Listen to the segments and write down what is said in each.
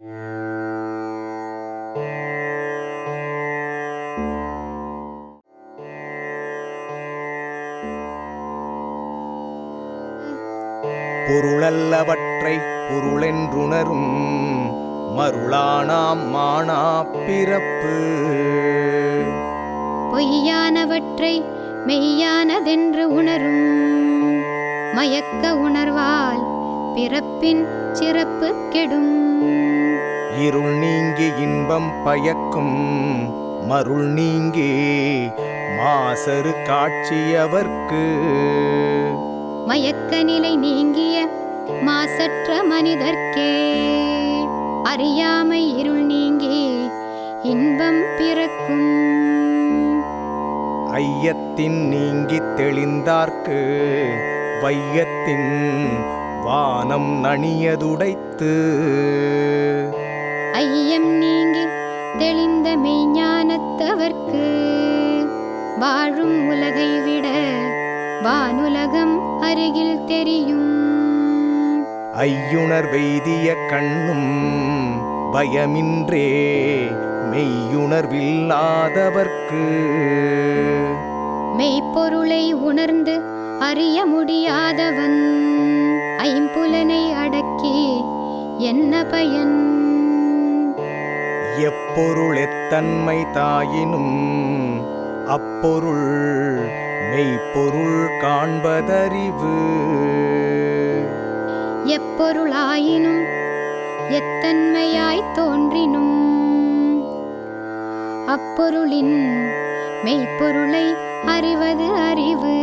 பொருளல்லவற்றை பொருளென்றுணரும் மருளானாம் மானா பிறப்பு. பொய்யானவற்றை மெய்யானதென்று உணரும் மயக்க உணர்வால் பிறப்பின் சிறப்பு கெடும். இருள் நீங்கி இன்பம் பயக்கும் மருள் நீங்கி மாசரு காட்சியவர்க்கு. மயக்க நிலை நீங்கிய மாசற்ற மனிதர்க்கே அறியாமை இருள் நீங்கி இன்பம் பிறக்கும். ஐயத்தின் நீங்கித் தெளிந்தார்க்கு வையத்தின் வானம் நணியதுடைத்து ஐயம் நீங்கி தெளிந்த மெய்ஞானத்தவர்க்கு வாழும் உலகை விட வானுலகம் அருகில் தெரியும். ஐயுணர் வெய்திய கண்ணும் பயமின்றே மெய்யுணர்வில்லாதவர்க்கு மெய்ப்பொருளை உணர்ந்து அறிய முடியாதவன் ஐம்புலனை அடக்கி என்ன பயன்? எப்பொருள் எத்தன்மை தாயினும் அப்பொருள் மெய்ப்பொருள் காண்பதறிவு. எப்பொருளாயினும் எத்தன்மையாய் தோன்றினும் அப்பொருளின் மெய்ப்பொருளை அறிவது அறிவு.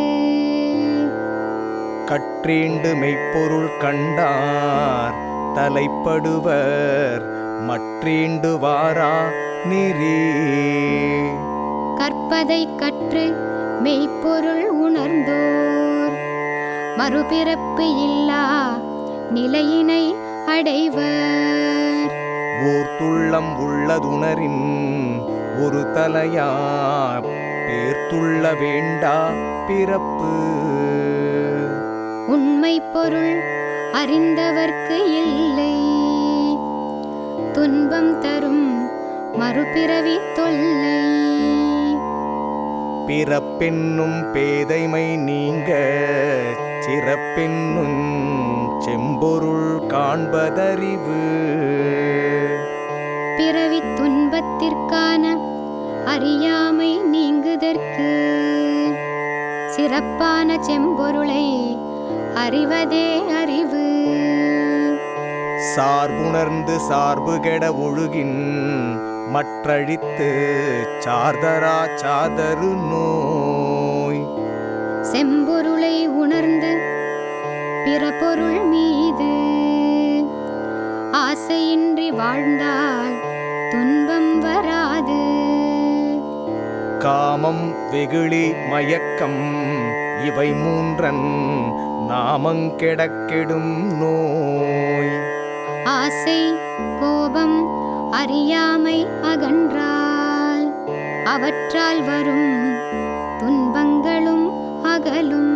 கற்றீண்டு மெய்ப்பொருள் கண்டார் தலைப்படுவர் மற்றீண்டு வாரா நெறி. கற்பதை கற்று மெய்ப்பொருள் உணர்ந்தோர். மறுபிறப்பு இல்லா நிலையினை அடைவர். ஓர்த்துள்ளம் உள்ளதுணரின் ஒரு தலையா. பேர்த்துள்ள வேண்டா பிறப்பு. உண்மை பொருள் அறிந்தவர்க்கு இல்லை. துன்பம் தரும் மறுபிறவி தொல்லை. பிறப்பென்னும் பேதைமை நீங்க சிறப்பென்னும் செம்பொருள் காண்பதறிவு. பிறவி துன்பத்திற்கான அறியாமை நீங்குதற்கு சிறப்பான செம்பொருளை அறிவதே அறிவு. சார்புணர்ந்து சார்பு கெட ஒழுகின் மற்றழித்து சார்தரா சாதரு நோய். செம்பொருளை உணர்ந்து பிற பொருள் மீது ஆசையின்றி வாழ்ந்தால் துன்பம் வராது. காமம் வெகுளி மயக்கம் இவை மூன்றன் நாமங்கெடக்கெடும் நோய். ஆசை கோபம் அறியாமை அகன்றால் அவற்றால் வரும் துன்பங்களும் அகலும்.